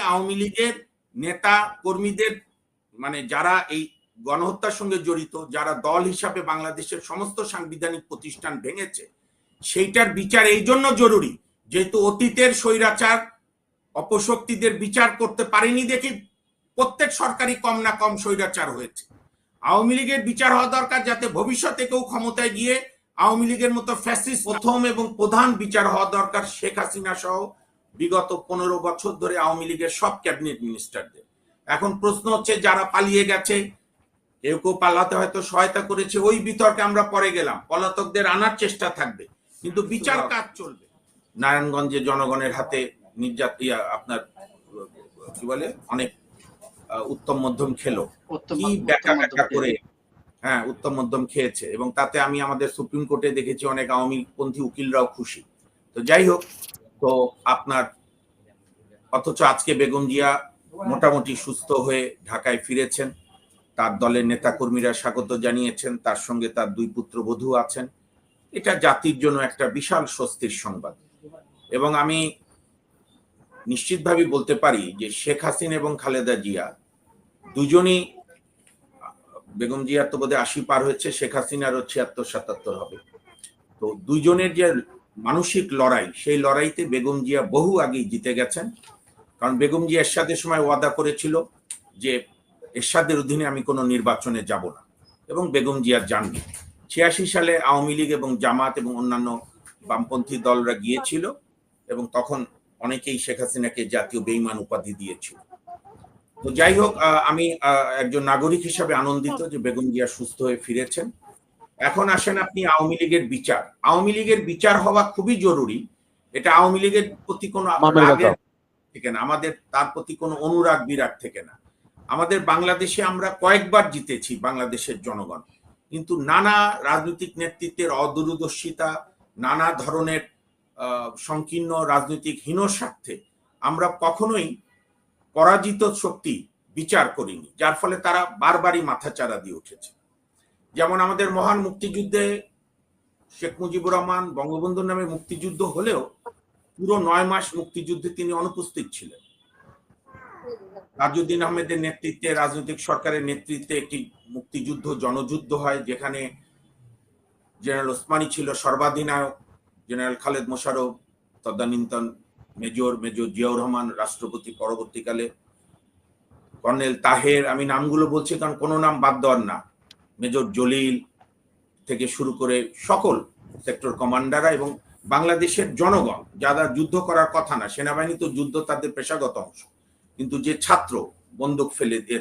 আওয়ামী লীগের নেতা কর্মীদের মানে যারা এই গণহত্যার সঙ্গে জড়িত, যারা দল হিসাবে বাংলাদেশের সমস্ত সাংবিধানিক প্রতিষ্ঠান ভেঙেছে, সেইটার বিচার এই জন্য জরুরি, যেহেতু অতীতের স্বৈরাচার, অপশক্তিদের বিচার করতে পারেনি দেখে প্রত্যেক সরকারি কম না কম স্বৈরাচার হয়েছে। আওয়ামী লীগের বিচার হওয়া দরকার যাতে ভবিষ্যতে কেউ ক্ষমতায় গিয়ে আওয়ামী লীগের মতো ফ্যাসিস্ট প্রথম এবং প্রধান বিচার হওয়া দরকার শেখ হাসিনা সহ বিগত পনেরো বছর ধরে আওয়ামী লীগের সব ক্যাবিনেট মিনিস্টারদের। এখন প্রশ্ন হচ্ছে যারা পালিয়ে গেছে কেউ কেউ পালাতে হয়তো সহায়তা করেছে ওই বিতর্কে আমরা পরে গেলাম। পলাতকদের আনার চেষ্টা থাকবে কিন্তু বিচার কাজ চলবে। নারায়ণগঞ্জে জনগণের হাতে নির্যাত আপনার কি বলে অনেক উত্তম মধ্যম খেলো। কি ব্যাখ্যা ব্যাখ্যা করে হ্যাঁ উত্তম মধ্যম খেয়েছে। এবং তাতে আমি আমাদের সুপ্রিম কোর্টে দেখেছি অনেক আওয়ামী পন্থী উকিলরাও খুশি। তো যাই হোক তো আপনার অথচ আজকে বেগম জিয়া মোটামুটি সুস্থ হয়ে ঢাকায় ফিরেছেন। তার দলের নেতাকর্মীরা স্বাগত জানিয়েছেন, তার সঙ্গে তার দুই পুত্র পুত্রবধূ আছেন। এটা জাতির জন্য একটা বিশাল স্বস্তির সংবাদ। এবং আমি নিশ্চিতভাবে বলতে পারি যে শেখ হাসিনা এবং খালেদা জিয়া দুজনই, বেগম জিয়ার তো বোধহয় আশি পার হয়েছে, শেখ হাসিনারও ছিয়াত্তর, সাতাত্তর হবে। তো দুজনের যে মানসিক লড়াই, সেই লড়াইতে বেগম জিয়া বহু আগেই জিতে গেছেন। কারণ বেগম জিয়া এরশাদের সময় ওয়াদা করেছিল যে এরশাদের অধীনে আমি কোনো নির্বাচনে যাব না এবং বেগম জিয়ার জাননি ছিয়াশি সালে আওয়ামী লীগ এবং জামাত এবং অন্যান্য বামপন্থী দলরা গিয়েছিল এবং তখন অনেকেই শেখ হাসিনাকে জাতীয় বেইমান উপাধি দিয়েছিল। তো যাই হোক আমি একজন নাগরিক হিসাবে আনন্দিত যে বেগম জিয়া সুস্থ হয়ে ফিরেছেন। এখন আসেন আপনি আওয়ামী লীগের বিচার। আওয়ামী লীগের বিচার হওয়া খুবই জরুরি। এটা আওয়ামী লীগের প্রতি কোনো। থেকে না আমাদের তার প্রতি কোনো অনুরাগ বিরাগ থেকে না। আমাদের বাংলাদেশে আমরা কয়েকবার জিতেছি বাংলাদেশের জনগণ। কিন্তু নানা রাজনৈতিক নেতৃত্বের অদূরদর্শিতা নানা ধরনের আহ, সংকীর্ণ রাজনৈতিক হীন স্বার্থে আমরা কখনোই পরাজিত শক্তি বিচার করিনি যার ফলে তারা বারবারই মাথাচাড়া দিয়ে উঠেছে। যেমন আমাদের মহান মুক্তিযুদ্ধে শেখ মুজিবুর রহমান বঙ্গবন্ধুর নামে মুক্তিযুদ্ধ হলেও পুরো নয় মাস মুক্তিযুদ্ধে তিনি অনুপস্থিত ছিলেন। তাজউদ্দিন আহমেদের নেতৃত্বে, রাজনৈতিক সরকারের নেতৃত্বে একটি মুক্তিযুদ্ধ জনযুদ্ধ হয়, যেখানে জেনারেল ওসমানী ছিল সর্বাধিনায়ক, জেনারেল খালেদ মোশারফ তদানীন্তন মেজর মেজর জিয়াউর রহমান, রাষ্ট্রপতি পরবর্তীকালে, কর্নেল তাহের, আমি নামগুলো বলছি কারণ কোনো নাম বাদ দেওয়ার না। মেজর জলিল থেকে শুরু করে সকল সেক্টর কমান্ডাররা এবং বাংলাদেশের জনগণ যারা যুদ্ধ করার কথা না, সেনাবাহিনী তো যুদ্ধ তাদের পেশাগত অংশ। কিন্তু যে ছাত্র বন্দুক ফেলে দিয়ে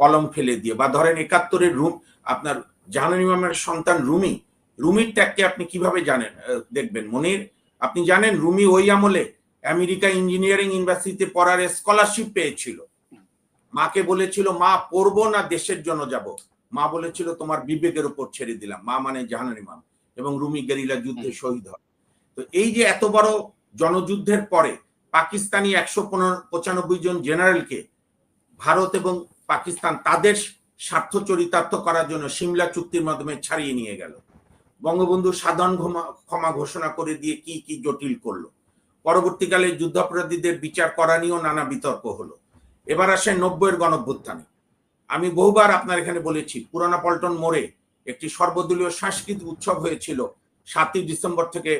কলম ফেলে দিয়ে, বা ধরেন একাত্তরের রুম, আপনার জাহানুর ইমামের সন্তান রুমি, রুমির ট্যাগকে আপনি কীভাবে জানেন দেখবেন? মনির, আপনি জানেন রুমি ওই আমলে আমেরিকা ইঞ্জিনিয়ারিং ইউনিভার্সিটিতে পড়ার স্কলারশিপ পেয়েছিল। মাকে বলেছিল মা পড়ব না দেশের জন্য যাব। মা বলেছিল তোমার বিবেকের উপর ছেড়ে দিলাম। মা মানে জাহানুর ইমাম এবং রুমি গেরিলা যুদ্ধে শহীদ হয়। তো এই যে এত বড় জনযুদ্ধের পরে পাকিস্তানি একশো পঁচানব্বই জন জেনারেলকে ভারত এবং পাকিস্তান তাদের স্বার্থ চরিতার্থ করার জন্য সিমলা চুক্তির মাধ্যমে ছাড়িয়ে নিয়ে গেল। বঙ্গবন্ধু সাধারণ ক্ষমা- ক্ষমা ঘোষণা করে দিয়ে কি কি জটিল করল? পরবর্তীকালে যুদ্ধাপরাধীদের বিচার করা নিয়েও নানা বিতর্ক হলো। এবার আসে নব্বইয়ের গণভ্যুত্থানে। আমি বহুবার আপনার এখানে বলেছি, পুরানা পল্টন মোড়ে একটি সর্বদলীয় সাংস্কৃতিক উৎসব হয়েছিল সাতই ডিসেম্বর থেকে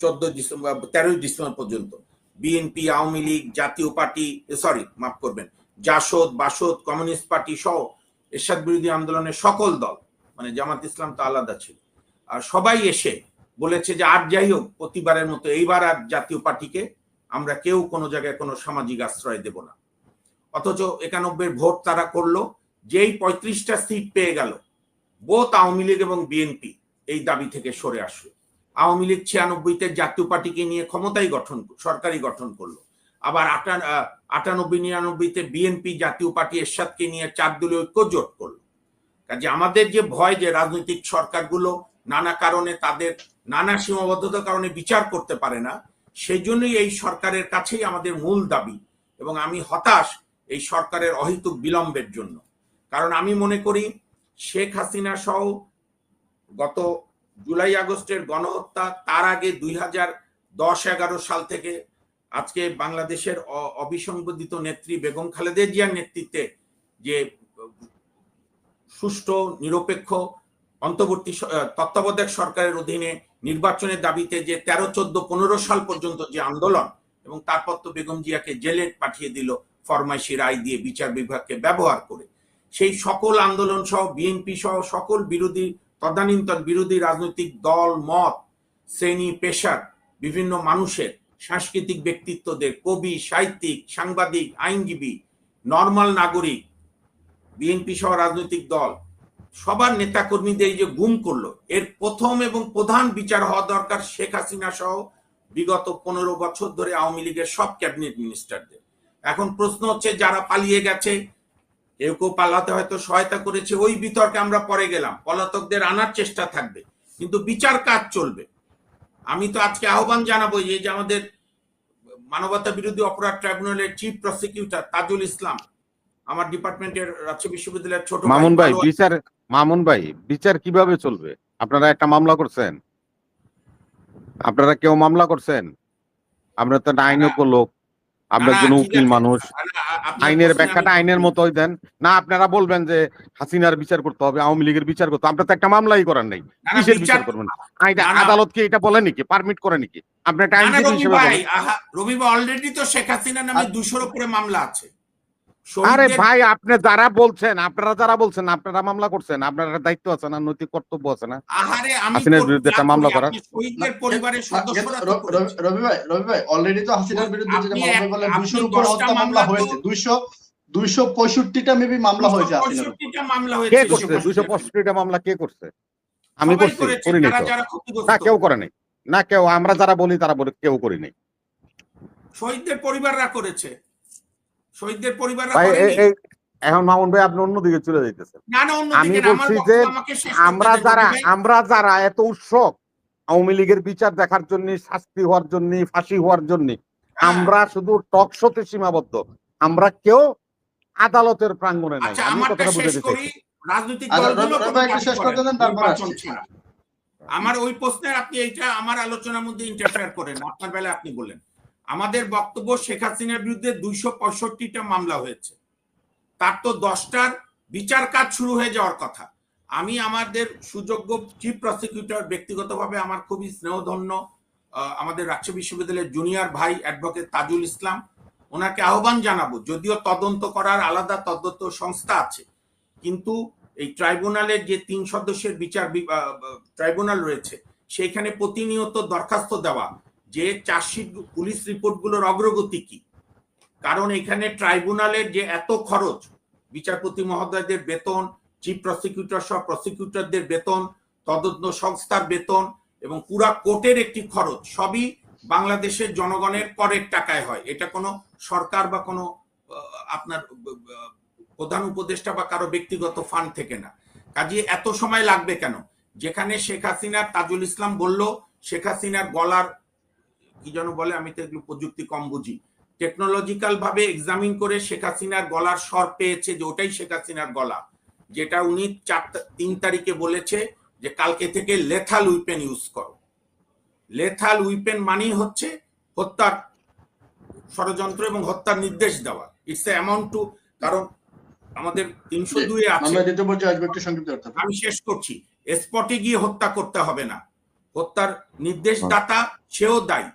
চোদ্দ ডিসেম্বর, তেরোই ডিসেম্বর পর্যন্ত। বিএনপি আওয়ামী লীগ, জাতীয় পার্টি সরি মাফ করবেন, জাসদ, বাসদ, কমিউনিস্ট পার্টি সহ এরশাদ বিরোধী আন্দোলনের সকল দল মানে জামাত ইসলাম তো আলাদা ছিল। আর সবাই এসে বলেছে যে আর যাই হোক, প্রতিবারের মতো এইবার আর জাতীয় পার্টিকে আমরা কেউ কোনো জায়গায় কোনো সামাজিক আশ্রয় দেব না। অথচ একানব্বই ভোট তারা করল, যেই পঁয়ত্রিশটা সিট পেয়ে গেল। বোথ আওয়ামী লীগ এবং বিএনপি এই দাবি থেকে সরে আসলো। আওয়ামী লীগ ছিয়ানব্বইতে জাতীয় পার্টিকে নিয়ে ক্ষমতাই গঠন সরকারি গঠন করল। আবার আটানব্বই, নিরানব্বইতে বিএনপি জাতীয় পার্টি এরশাদকে নিয়ে চার দলীয় ঐক্য জোট করল। কাজে আমাদের যে ভয় যে রাজনৈতিক সরকারগুলো নানা কারণে তাদের নানা সীমাবদ্ধতার কারণে বিচার করতে পারে না সেই জন্যই এই সরকারের কাছেই আমাদের মূল দাবি। এবং আমি হতাশ এই সরকারের অহেতুক বিলম্বের জন্য। কারণ আমি মনে করি, শেখ হাসিনা সহ গত জুলাই আগস্টের গণহত্যা, তার আগে দুই হাজার দশ এগারো সাল থেকে আজকে বাংলাদেশের অবিসংবাদিত নেত্রী বেগম খালেদা জিয়ার নেতৃত্বে যে সুষ্ঠু, নিরপেক্ষ, অন্তর্বর্তী তত্ত্বাবধায়ক সরকারের অধীনে নির্বাচনের দাবিতে যে তেরো, চোদ্দ, পনেরো সাল পর্যন্ত যে আন্দোলন এবং তারপর তো বেগম জিয়াকে জেলে পাঠিয়ে দিল ফরমাইশি রায় দিয়ে বিচার বিভাগকে ব্যবহার করে। সেই সকল আন্দোলন সহ বিএনপি সহ সকল বিরোধী, তদানীন্তন বিরোধী রাজনৈতিক দল, মত, শ্রেণি, পেশার বিভিন্ন মানুষের সাংস্কৃতিক ব্যক্তিত্বদের কবি, সাহিত্যিক, সাংবাদিক, আইনজীবী, নর্মাল নাগরিক বিএনপি সহ রাজনৈতিক দল, সবার নেতাকর্মীদের যে গুম করল, এর প্রথম এবং প্রধান বিচার হওয়া দরকার শেখ হাসিনা সহ বিগত পনেরো বছর ধরে আওয়ামী লীগের সব ক্যাবিনেট মিনিস্টারদের। এখন প্রশ্ন হচ্ছে যারা পালিয়ে গেছে কেউ কেউ পালাতে হয়তো সহায়তা করেছে ওই বিতর্কে আমরা পরে গেলাম। পলাতকদের আনার চেষ্টা থাকবে কিন্তু বিচার কাজ চলবে। আমি তো আজকে আহ্বান জানাব যে যে আমাদের মানবতা বিরোধী অপরাধ ট্রাইব্যুনালের চিফ প্রসিকিউটর তাজুল ইসলাম আমার ডিপার্টমেন্টের রাজশাহী বিশ্ববিদ্যালয়ের ছোট মামুন ভাই বিচার মামুন ভাই বিচার কীভাবে চলবে? আপনারা একটা মামলা করছেন? আপনারা কেউ মামলা করছেন? আপনারা তো আইনজ্ঞ লোক। আপনার না, একজন উকিল মানুষ। আইনের ব্যাখ্যাটা আইনের মতোই দেন। না আপনারা বলবেন যে হাসিনার বিচার করতে হবে আওয়ামী লীগের বিচার করতে হবে। আপনারা তো একটা মামলাই করার নাই কিসের বিচার- করবেন। আদালত কি এটা বলে নাকি? পারমিট করে নাকি? আপনার একটা আইনজীবী হিসেবে রবি অলরেডি তো শেখ হাসিনা নামে দুশোর উপরে মামলা আছে। আরে ভাই আপনি যারা বলছেন আপনারা যারা বলছেন আপনারা মামলা করছেন আপনার দায়িত্ব আছে না নৈতিক কর্তব্য আছে না? আহারে আমি হাসিনার বিরুদ্ধে একটা মামলা করি। শহীদদের পরিবারের সদস্যরা রবি- করেছে। ভাই রবি ভাই অলরেডি তো হাসিনার বিরুদ্ধে যেটা মামলা বললেন আপনি দুইশোর উপর হত্যা মামলা হয়েছে দুইশো দুইশো পঁয়ষট্টিটা মেবি মামলা হয়েছে হাসিনার উপর। 265 টা মামলা কে করছে? দুইশো পঁয়ষট্টিটা। মামলা কে করছে? আমি করছি করেছে, করিনি। না কেউ করে নাই না কেউ আমরা যারা বলি তারা বলে কেউ করি নাই শহীদদের পরিবাররা করেছে। শহীদদের পরিবাররা এই এখন মামুন ভাই আপনি অন্যদিকে চলে যাইতেছেন। আমি দিকে না, আমার বলছি যে আমাকে শেষ করতে আমরা যারা আমরা যারা এত উৎসব আওয়ামী লীগের বিচার দেখার জন্য শাস্তি হওয়ার জন্য ফাঁসি হওয়ার জন্য হ্যাঁ। আমরা শুধু টক শোতে সীমাবদ্ধ আমরা কেউ আদালতের প্রাঙ্গণে নাই। আচ্ছা আমি আমারটা কথাটা শেষ বুঝাতে করি। রাজনৈতিক দলগুলো শেষ করতে দেন, তারপর আমার ওই প্রশ্নের আপনি এইটা আমার আলোচনার মধ্যে ইন্টারফেয়ার করেন আপনার বেলায় আপনি বলেন। আমাদের বক্তব্য শেখ হাসিনার বিরুদ্ধে দুইশো পঁয়ষট্টিটা মামলা হয়েছে। তার তো দশটার বিচার কাজ শুরু হয়ে যাওয়ার কথা। আমি আমাদের সুযোগ্য চিফ প্রসিকিউটর ব্যক্তিগতভাবে আমার খুবই স্নেহধন্য আমাদের রাজশাহী বিশ্ববিদ্যালয়ের জুনিয়র ভাই অ্যাডভোকেট তাজুল ইসলাম। ওনাকে আহ্বান জানাব, যদিও তদন্ত করার আলাদা তদন্ত সংস্থা আছে। কিন্তু এই ট্রাইব্যুনালের যে তিন সদস্যের বিচার ট্রাইব্যুনাল রয়েছে সেইখানে প্রতিনিয়ত দরখাস্ত দেওয়া যে চার্জশিট পুলিশ রিপোর্টগুলোর অগ্রগতি কি? কারণ এখানে ট্রাইব্যুনালের যে এত খরচ, বিচারপতি মহোদয়দের বেতন, চিফ প্রসিকিউটর সহ প্রসিকিউটরদের বেতন, তদন্ত সংস্থার বেতন এবং পুরা কোর্টের একটি খরচ, সবই বাংলাদেশের জনগণের করের টাকায় হয়। এটা কোনো সরকার বা কোনো আপনার প্রধান উপদেষ্টা বা কারও ব্যক্তিগত ফান্ড থেকে না। কাজে এত সময় লাগবে কেন? যেখানে শেখ হাসিনার তাজুল ইসলাম বলল, শেখ হাসিনার গলার কি যেন বলে আমি তো এগুলো প্রযুক্তি কম বুঝি। টেকনোলজিক্যাল ভাবে এক্সামিন করে শেখ হাসিনার গলার স্বর পেয়েছে যে ওটাই শেখ হাসিনার গলা। যেটা উনি চার তিন তারিখে বলেছে যে কালকে থেকে লেথাল উইপেন ইউজ করো। লেথাল উইপেন মানেই হচ্ছে হত্যার ষড়যন্ত্র এবং হত্যার নির্দেশ দেওয়া। ইটস অ্যামাউন্ট টু কারণ আমাদের তিনশো দুই আছে। আমি শেষ করছি। স্পটে গিয়ে হত্যা করতে হবে না। হত্যার নির্দেশদাতা সেও দায়ী।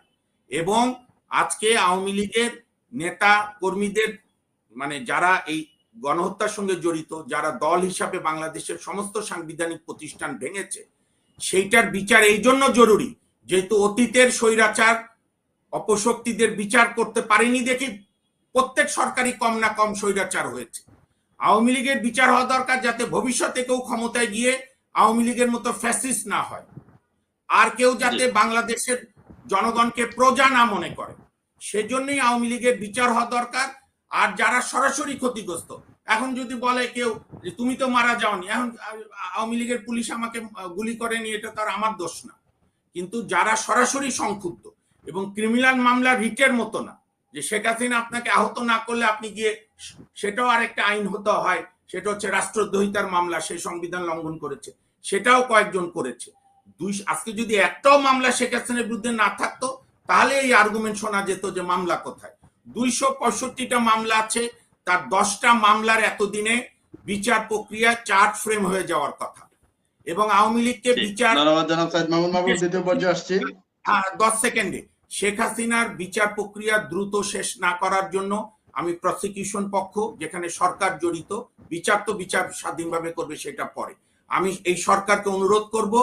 এবং আজকে আওয়ামী লীগের নেতা কর্মীদের মানে যারা এই গণহত্যার সঙ্গে জড়িত যারা দল হিসাবে বাংলাদেশের সমস্ত সাংবিধানিক প্রতিষ্ঠান ভেঙেছে সেইটার বিচার এই জন্য জরুরি যেহেতু অতীতের স্বৈরাচার অপশক্তিদের বিচার করতে পারেনি দেখে প্রত্যেক সরকারি কম না কম স্বৈরাচার হয়েছে। আওয়ামী লীগের বিচার হওয়া দরকার যাতে ভবিষ্যতে কেউ ক্ষমতায় গিয়ে আওয়ামী লীগের মতো ফ্যাসিস্ট না হয়। আর কেউ যাতে বাংলাদেশের জনগণকে প্রজা না মনে করে। সেজন্যই আওয়ামী লীগের বিচার হওয়া দরকার। আর যারা সরাসরি ক্ষতিগ্রস্ত, এখন যদি বলে কেউ তুমি তো মারা যাওনি, এখন আওয়ামী লীগের পুলিশ আমাকে গুলি করেনি, এটা তার আমার দোষ না। কিন্তু যারা সরাসরি সংক্ষুব্ধ এবং ক্রিমিনাল মামলা রিটের মতো না, যে শেখ হাসিনা আপনাকে আহত না করলে আপনি গিয়ে সেটাও আরেকটা আইন হতে হয়, সেটা হচ্ছে রাষ্ট্রদ্রোহিতার মামলা, সেই সংবিধান লঙ্ঘন করেছে, সেটাও কয়েকজন করেছে। দুই আজকে যদি একটাও মামলা শেখ হাসিনার বিরুদ্ধে না থাকতো তাহলে এই আর্গুমেন্ট শোনা যেত যে মামলা কোথায়। দুইশো পঁয়ষট্টিটা মামলা আছে তার দশটা মামলার এতদিনে বিচার প্রক্রিয়া চার্জ ফ্রেম হয়ে যাওয়ার কথা। এবং আওয়ামী লীগকে বিচার আহ, দশ সেকেন্ডে। শেখ হাসিনার বিচার প্রক্রিয়া দ্রুত শেষ না করার জন্য আমি প্রসিকিউশন পক্ষ যেখানে সরকার জড়িত বিচার তো বিচার স্বাধীনভাবে করবে সেটা পরে। আমি এই সরকারকে অনুরোধ করব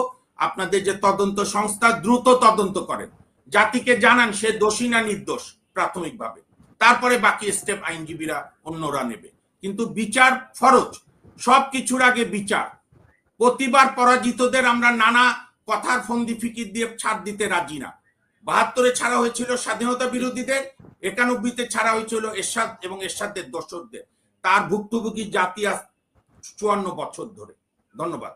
আপনাদের যে তদন্ত সংস্থা দ্রুত তদন্ত করেন জাতিকে জানান সে দোষী না নির্দোষ, প্রাথমিকভাবে। তারপরে বাকি স্টেপ আইনজীবীরা অন্যরা নেবে। কিন্তু বিচার ফরজ সব কিছুর আগে বিচার। প্রতিবার পরাজিতদের আমরা নানা কথার ফন্দি ফিকির দিয়ে ছাড় দিতে রাজি না। বাহাত্তরে ছাড়া হয়েছিল স্বাধীনতা বিরোধীদের, একানব্বইতে ছাড়া হয়েছিল এরশাদ এবং এরশাদের দর্শকদের তার ভুক্তভোগী জাতি আজ চুয়ান্ন বছর ধরে। ধন্যবাদ।